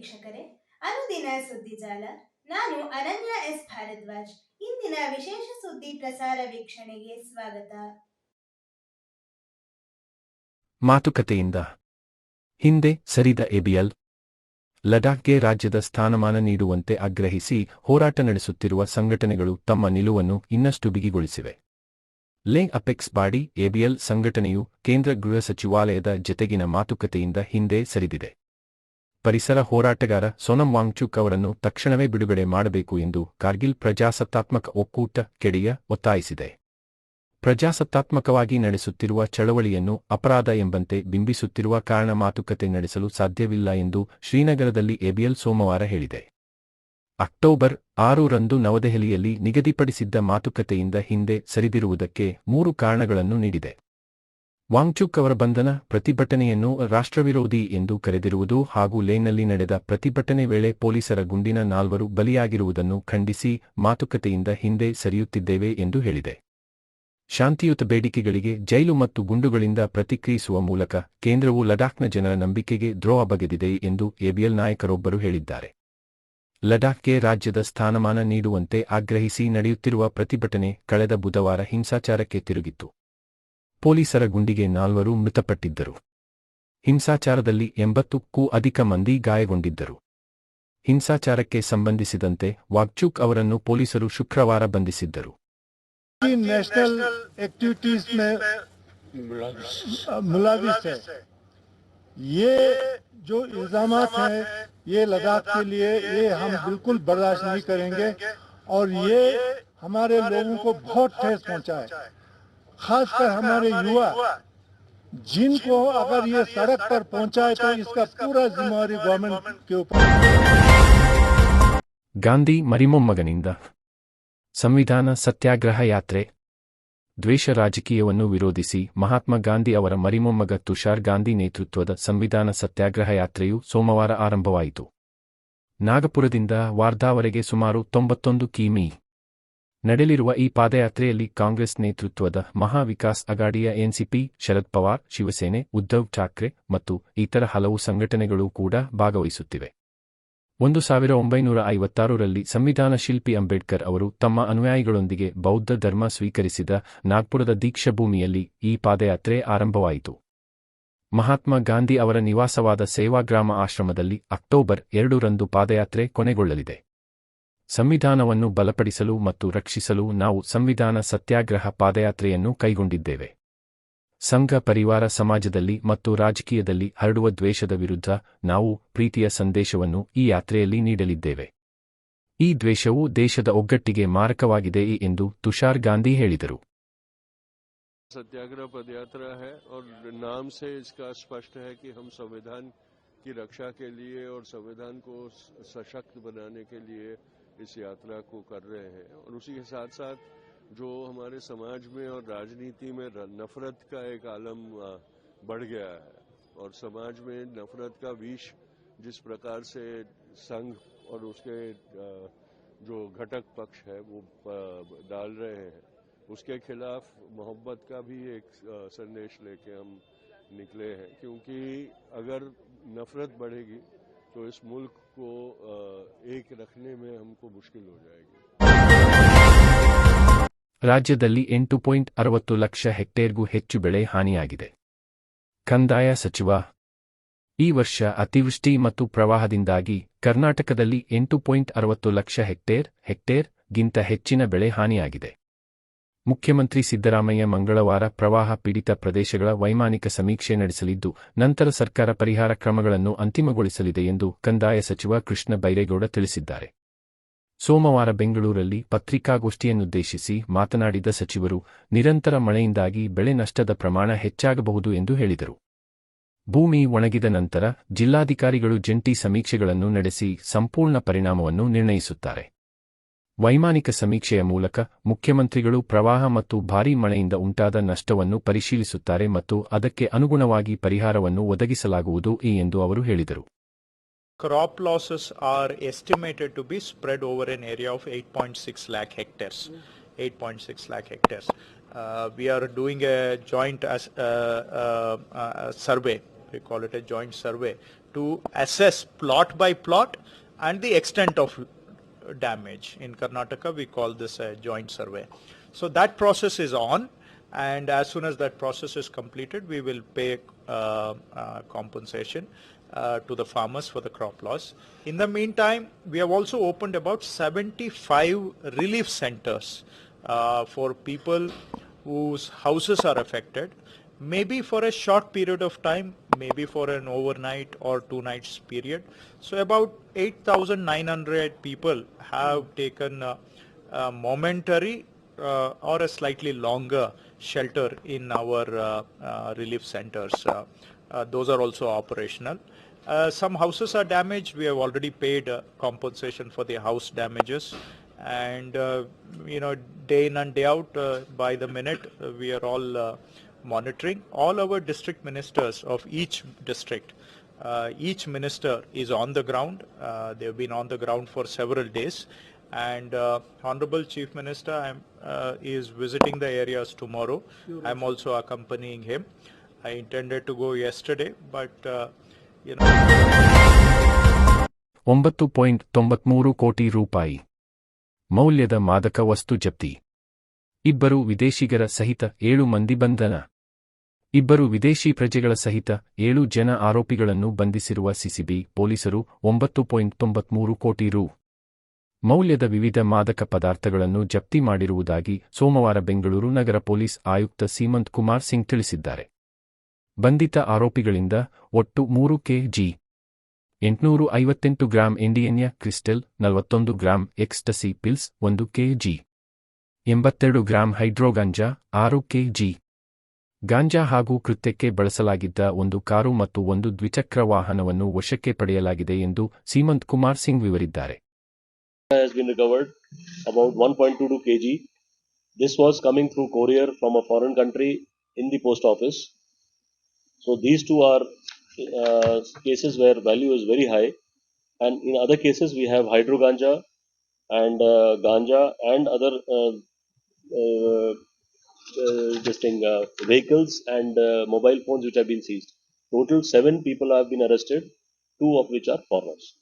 ವೀಕ್ಷಕರೇ, ಅನುದಿನ ಸುದ್ದಿಜಾಲ ನಾನು ಅನನ್ಯ ಎಸ್. ಭಾರದ್ವಾಜ್. ಇಂದಿನ ವಿಶೇಷ ಸುದ್ದಿ ಪ್ರಸಾರ ವೀಕ್ಷಣೆಗೆ ಸ್ವಾಗತ. ಮಾತುಕತೆಯಿಂದ ಹಿಂದೆ ಸರಿದ ಎಬಿಎಲ್ ಲಡಾಖ್ಗೆ ರಾಜ್ಯದ ಸ್ಥಾನಮಾನ ನೀಡುವಂತೆ ಆಗ್ರಹಿಸಿ ಹೋರಾಟ ನಡೆಸುತ್ತಿರುವ ಸಂಘಟನೆಗಳು ತಮ್ಮ ನಿಲುವನ್ನು ಇನ್ನಷ್ಟು ಬಿಗಿಗೊಳಿಸಿವೆ. ಲೇ ಅಪೆಕ್ಸ್ ಬಾಡಿ ಎಬಿಎಲ್ ಸಂಘಟನೆಯು ಕೇಂದ್ರ ಗೃಹ ಸಚಿವಾಲಯದ ಜತೆಗಿನ ಮಾತುಕತೆಯಿಂದ ಹಿಂದೆ ಸರಿದಿದೆ. ಪರಿಸರ ಹೋರಾಟಗಾರ ಸೋನಂ ವಾಂಗ್ಚುಕ್ ಅವರನ್ನು ತಕ್ಷಣವೇ ಬಿಡುಗಡೆ ಮಾಡಬೇಕು ಎಂದು ಕಾರ್ಗಿಲ್ ಪ್ರಜಾಸತ್ತಾತ್ಮಕ ಒಕ್ಕೂಟ ಕೆಡಿಯ ಒತ್ತಾಯಿಸಿದೆ. ಪ್ರಜಾಸತ್ತಾತ್ಮಕವಾಗಿ ನಡೆಸುತ್ತಿರುವ ಚಳವಳಿಯನ್ನು ಅಪರಾಧ ಎಂಬಂತೆ ಬಿಂಬಿಸುತ್ತಿರುವ ಕಾರಣ ಮಾತುಕತೆ ನಡೆಸಲು ಸಾಧ್ಯವಿಲ್ಲ ಎಂದು ಶ್ರೀನಗರದಲ್ಲಿ ಎಬಿಎಲ್ ಸೋಮವಾರ ಹೇಳಿದೆ. ಅಕ್ಟೋಬರ್ ಆರರಂದು ನವದೆಹಲಿಯಲ್ಲಿ ನಿಗದಿಪಡಿಸಿದ್ದ ಮಾತುಕತೆಯಿಂದ ಹಿಂದೆ ಸರಿದಿರುವುದಕ್ಕೆ ಮೂರು ಕಾರಣಗಳನ್ನು ನೀಡಿದೆ. ವಾಂಗ್ಚುಕ್ ಅವರ ಬಂಧನ ಪ್ರತಿಭಟನೆಯನ್ನು ರಾಷ್ಟ್ರವಿರೋಧಿ ಎಂದು ಕರೆದಿರುವುದು ಹಾಗೂ ಲೇನಲ್ಲಿ ನಡೆದ ಪ್ರತಿಭಟನೆ ವೇಳೆ ಪೊಲೀಸರ ಗುಂಡಿನ ನಾಲ್ವರು ಬಲಿಯಾಗಿರುವುದನ್ನು ಖಂಡಿಸಿ ಮಾತುಕತೆಯಿಂದ ಹಿಂದೆ ಸರಿಯುತ್ತಿದ್ದೇವೆ ಎಂದು ಹೇಳಿದೆ. ಶಾಂತಿಯುತ ಬೇಡಿಕೆಗಳಿಗೆ ಜೈಲು ಮತ್ತು ಗುಂಡುಗಳಿಂದ ಪ್ರತಿಕ್ರಿಯಿಸುವ ಮೂಲಕ ಕೇಂದ್ರವು ಲಡಾಖ್ನ ಜನರ ನಂಬಿಕೆಗೆ ದ್ರೋಹ ಬಗೆದಿದೆ ಎಂದು ಎಬಿಎಲ್ ನಾಯಕರೊಬ್ಬರು ಹೇಳಿದ್ದಾರೆ. ಲಡಾಖ್ಗೆ ರಾಜ್ಯದ ಸ್ಥಾನಮಾನ ನೀಡುವಂತೆ ಆಗ್ರಹಿಸಿ ನಡೆಯುತ್ತಿರುವ ಪ್ರತಿಭಟನೆ ಕಳೆದ ಬುಧವಾರ ಹಿಂಸಾಚಾರಕ್ಕೆ ತಿರುಗಿತ್ತು. ಪೊಲೀಸರ ಗುಂಡಿಗೆ ನಾಲ್ವರು ಮೃತಪಟ್ಟಿದ್ದರು ಹಿಂಸಾಚಾರದಲ್ಲಿ ಎಂಬತ್ತಕ್ಕೂ ಅಧಿಕ ಮಂದಿ ಗಾಯಗೊಂಡಿದ್ದರು ಹಿಂಸಾಚಾರಕ್ಕೆ ಸಂಬಂಧಿಸಿದಂತೆ ವಾಗ್ಚುಕ್ ಅವರನ್ನು ಪೊಲೀಸರು ಶುಕ್ರವಾರ ಬಂಧಿಸಿದ್ದರು की नेशनल एक्टिविटीज में मुलाविस है ये जो इल्जाम हैं ये लद्दाख के लिए ये हम बिल्कुल बर्दाश्त नहीं करेंगे और ये हमारे लोगों को बहुत ठेस पहुंचा है खासकर हमारे युवा जिनको अगर ये सड़क पर पहुंचाए तो इसका पूरा जिम्मेवारी गवर्नमेंट के ऊपर ಗಾಂಧಿ ಮರಿಮೊಮ್ಮಗನಿಂದ ಸಂವಿಧಾನ ಸತ್ಯಾಗ್ರಹ ಯಾತ್ರೆ ದ್ವೇಷ ರಾಜಕೀಯವನ್ನು ವಿರೋಧಿಸಿ ಮಹಾತ್ಮ ಗಾಂಧಿ ಅವರ ಮರಿಮೊಮ್ಮಗ ತುಷಾರ್ ಗಾಂಧಿ ನೇತೃತ್ವದ ಸಂವಿಧಾನ ಸತ್ಯಾಗ್ರಹ ಯಾತ್ರೆಯು ಸೋಮವಾರ ಆರಂಭವಾಯಿತು ನಾಗಪುರದಿಂದ ವಾರ್ಧಾವರೆಗೆ ಸುಮಾರು ತೊಂಬತ್ತೊಂದು ಕಿಮಿ ನಡೆಯಲಿರುವ ಈ ಪಾದಯಾತ್ರೆಯಲ್ಲಿ ಕಾಂಗ್ರೆಸ್ ನೇತೃತ್ವದ ಮಹಾವಿಕಾಸ್ ಅಗಾಡಿಯ ಎನ್ಸಿಪಿ ಶರದ್ ಪವಾರ್, ಶಿವಸೇನೆ, ಉದ್ಧವ್ ಠಾಕ್ರೆ ಮತ್ತು ಇತರ ಹಲವು ಸಂಘಟನೆಗಳು ಕೂಡ ಭಾಗವಹಿಸುತ್ತಿವೆ. ಒಂದು ಸಾವಿರ ಒಂಬೈನೂರ ಐವತ್ತಾರರಲ್ಲಿ ಸಂವಿಧಾನ ಶಿಲ್ಪಿ ಅಂಬೇಡ್ಕರ್ ಅವರು ತಮ್ಮ ಅನುಯಾಯಿಗಳೊಂದಿಗೆ ಬೌದ್ಧ ಧರ್ಮ ಸ್ವೀಕರಿಸಿದ ನಾಗ್ಪುರದ ದೀಕ್ಷಾಭೂಮಿಯಲ್ಲಿ ಈ ಪಾದಯಾತ್ರೆ ಆರಂಭವಾಯಿತು. ಮಹಾತ್ಮ ಗಾಂಧಿ ಅವರ ನಿವಾಸವಾದ ಸೇವಾಗ್ರಾಮ ಆಶ್ರಮದಲ್ಲಿ ಅಕ್ಟೋಬರ್ ಎರಡರಂದು ಪಾದಯಾತ್ರೆ ಕೊನೆಗೊಳ್ಳಲಿದೆ. ಸಂವಿಧಾನವನ್ನು ಬಲಪಡಿಸಲು ಮತ್ತು ರಕ್ಷಿಸಲು ನಾವು ಸಂವಿಧಾನ ಸತ್ಯಾಗ್ರಹ ಪಾದಯಾತ್ರೆಯನ್ನು ಕೈಗೊಂಡಿದ್ದೇವೆ ಸಂಘ ಪರಿವಾರ ಸಮಾಜದಲ್ಲಿ ಮತ್ತು ರಾಜಕೀಯದಲ್ಲಿ ಹರಡುವ ದ್ವೇಷದ ವಿರುದ್ಧ ನಾವು ಪ್ರೀತಿಯ ಸಂದೇಶವನ್ನು ಈ ಯಾತ್ರೆಯಲ್ಲಿ ನೀಡಲಿದ್ದೇವೆ ಈ ದ್ವೇಷವು ದೇಶದ ಒಗ್ಗಟ್ಟಿಗೆ ಮಾರಕವಾಗಿದೆ ಎಂದು ತುಷಾರ್ ಗಾಂಧಿ ಹೇಳಿದರು सत्याग्रह पदयात्रा है और नाम से इसका स्पष्ट है कि हम संविधान की रक्षा के लिए और संविधान को सशक्त बनाने के लिए इस यात्रा को कर रहे हैं। और उसी के साथ साथ जो हमारे समाज में और राजनीति में नफरत का एक आलम बढ़ गया है और समाज में नफरत का विष जिस प्रकार से संघ और उसके जो घटक पक्ष है वो डाल रहे हैं, उसके खिलाफ मोहब्बत का भी एक संदेश लेके हम निकले हैं। क्योंकि अगर नफरत बढ़ेगी तो इस मुल्क को अ, एक रखने में हमको मुश्किल हो जाएगी ರಾಜ್ಯದಲ್ಲಿ ಎಂಟು ಪಾಯಿಂಟ್ ಅರವತ್ತು ಲಕ್ಷ ಹೆಕ್ಟೇರ್ಗೂ ಹೆಚ್ಚು ಬೆಳೆ ಹಾನಿಯಾಗಿದೆ ಕಂದಾಯ ಸಚಿವ ಈ ವರ್ಷ ಅತಿವೃಷ್ಟಿ ಮತ್ತು ಪ್ರವಾಹದಿಂದಾಗಿ ಕರ್ನಾಟಕದಲ್ಲಿ ಎಂಟು ಪಾಯಿಂಟ್ ಅರವತ್ತು ಲಕ್ಷ ಹೆಕ್ಟೇರ್ ಹೆಕ್ಟೇರ್ ಗಿಂತ ಹೆಚ್ಚಿನ ಬೆಳೆ ಹಾನಿಯಾಗಿದೆ ಮುಖ್ಯಮಂತ್ರಿ ಸಿದ್ದರಾಮಯ್ಯ ಮಂಗಳವಾರ ಪ್ರವಾಹ ಪೀಡಿತ ಪ್ರದೇಶಗಳ ವೈಮಾನಿಕ ಸಮೀಕ್ಷೆ ನಡೆಸಲಿದ್ದು, ನಂತರ ಸರ್ಕಾರ ಪರಿಹಾರ ಕ್ರಮಗಳನ್ನು ಅಂತಿಮಗೊಳಿಸಲಿದೆ ಎಂದು ಕಂದಾಯ ಸಚಿವ ಕೃಷ್ಣ ಬೈರೇಗೌಡ ತಿಳಿಸಿದ್ದಾರೆ. ಸೋಮವಾರ ಬೆಂಗಳೂರಲ್ಲಿ ಪತ್ರಿಕಾಗೋಷ್ಠಿಯನ್ನುದ್ದೇಶಿಸಿ ಮಾತನಾಡಿದ ಸಚಿವರು, ನಿರಂತರ ಮಳೆಯಿಂದಾಗಿ ಬೆಳೆ ನಷ್ಟದ ಪ್ರಮಾಣ ಹೆಚ್ಚಾಗಬಹುದು ಎಂದು ಹೇಳಿದರು. ಭೂಮಿ ಒಣಗಿದ ನಂತರ ಜಿಲ್ಲಾಧಿಕಾರಿಗಳು ಜಂಟಿ ಸಮೀಕ್ಷೆಗಳನ್ನು ನಡೆಸಿ ಸಂಪೂರ್ಣ ಪರಿಣಾಮವನ್ನು ನಿರ್ಣಯಿಸುತ್ತಾರೆ. ವೈಮಾನಿಕ ಸಮೀಕ್ಷೆಯ ಮೂಲಕ ಮುಖ್ಯಮಂತ್ರಿಗಳು ಪ್ರವಾಹ ಮತ್ತು ಭಾರೀ ಮಳೆಯಿಂದ ಉಂಟಾದ ನಷ್ಟವನ್ನು ಪರಿಶೀಲಿಸುತ್ತಾರೆ ಮತ್ತು ಅದಕ್ಕೆ ಅನುಗುಣವಾಗಿ ಪರಿಹಾರವನ್ನು ಒದಗಿಸಲಾಗುವುದು ಎಂದು ಅವರು ಹೇಳಿದರು Crop losses are estimated to be spread over an area of 8.6 lakh hectares. 8.6 lakh hectares. Uh, we are doing a joint as, uh, uh, uh, survey we call it a joint survey, to assess plot by plot and the extent of damage. In Karnataka, we call this a joint survey. So that process is on, and as soon as that process is completed, we will pay uh, uh, compensation uh, to the farmers for the crop loss. In the meantime, we have also opened about 75 relief centers uh, for people whose houses are affected, maybe for a short period of time, maybe for an overnight or two nights period. So about 8,900 people have taken uh, a momentary uh, or a slightly longer shelter in our uh, uh, relief centers. Uh, uh, those are also operational. Uh, some houses are damaged. We have already paid compensation for the house damages. And, you know, day in and day out, by the minute, we are all monitoring. All our district ministers of each district, uh, each minister is on the ground. Uh, they've been on the ground for several days. And uh, Honorable Chief Minister I'm, uh, is visiting the areas tomorrow. I'm also accompanying him. I intended to go yesterday, but, uh, you know. ಒಂಬತ್ತು point ತೊಂಬತ್ಮೂರು ಕೋಟಿ ರೂಪಾಯಿ ಮೌಲ್ಯದ ಮಾದಕ ವಸ್ತು ಜಪ್ತಿ ಇಬ್ಬರು ವಿದೇಶಿಗರ ಸಹಿತ ಏಳು ಮಂದಿ ಬಂಧನ ಇಬ್ಬರು ವಿದೇಶಿ ಪ್ರಜೆಗಳ ಸಹಿತ ಏಳು ಜನ ಆರೋಪಿಗಳನ್ನು ಬಂಧಿಸಿರುವ ಸಿಸಿಬಿ ಪೊಲೀಸರು ಒಂಬತ್ತು ಪಾಯಿಂಟ್ ತೊಂಬತ್ಮೂರು ಕೋಟಿ ರು. ಮೌಲ್ಯದ ವಿವಿಧ ಮಾದಕ ಪದಾರ್ಥಗಳನ್ನು ಜಪ್ತಿ ಮಾಡಿರುವುದಾಗಿ ಸೋಮವಾರ ಬೆಂಗಳೂರು ನಗರ ಪೊಲೀಸ್ ಆಯುಕ್ತ ಸೀಮಂತ್ ಕುಮಾರ್ ಸಿಂಗ್ ತಿಳಿಸಿದ್ದಾರೆ. ಬಂಧಿತ ಆರೋಪಿಗಳಿಂದ ಒಟ್ಟು ಮೂರು ಕೆಜಿ ಎಂಟುನೂರು ಐವತ್ತೆಂಟು ಗ್ರಾಂ ಇಂಡಿಯನ್ಯ ಕ್ರಿಸ್ಟಲ್, ನಲವತ್ತೊಂದು ಗ್ರಾಂ ಎಕ್ಸ್ಟಸಿ ಪಿಲ್ಸ್, ಒಂದು ಕೆಜಿ ಎಂಬತ್ತೆರಡು ಗ್ರಾಂ ಹೈಡ್ರೋಗಾಂಜಾ ಆರು ಕೆಜಿ ಗಾಂಜಾ ಹಾಗೂ ಕೃತ್ಯಕ್ಕೆ ಬಳಸಲಾಗಿದ್ದ ಒಂದು ಕಾರು ಮತ್ತು ಒಂದು ದ್ವಿಚಕ್ರ ವಾಹನವನ್ನು ವಶಕ್ಕೆ ಪಡೆಯಲಾಗಿದೆ ಎಂದು Seemant Kumar Singh ವಿವರಿದ್ದಾರೆ has been recovered about 1.22 kg. This was coming through courier from a foreign country in the post office. So these two are uh, cases where value is very high, and in other cases we have hydroganja and uh, ganja and other uh, uh, uh, this thing, uh, vehicles and uh, mobile phones which have been seized. Total seven people have been arrested, two of which are foreigners.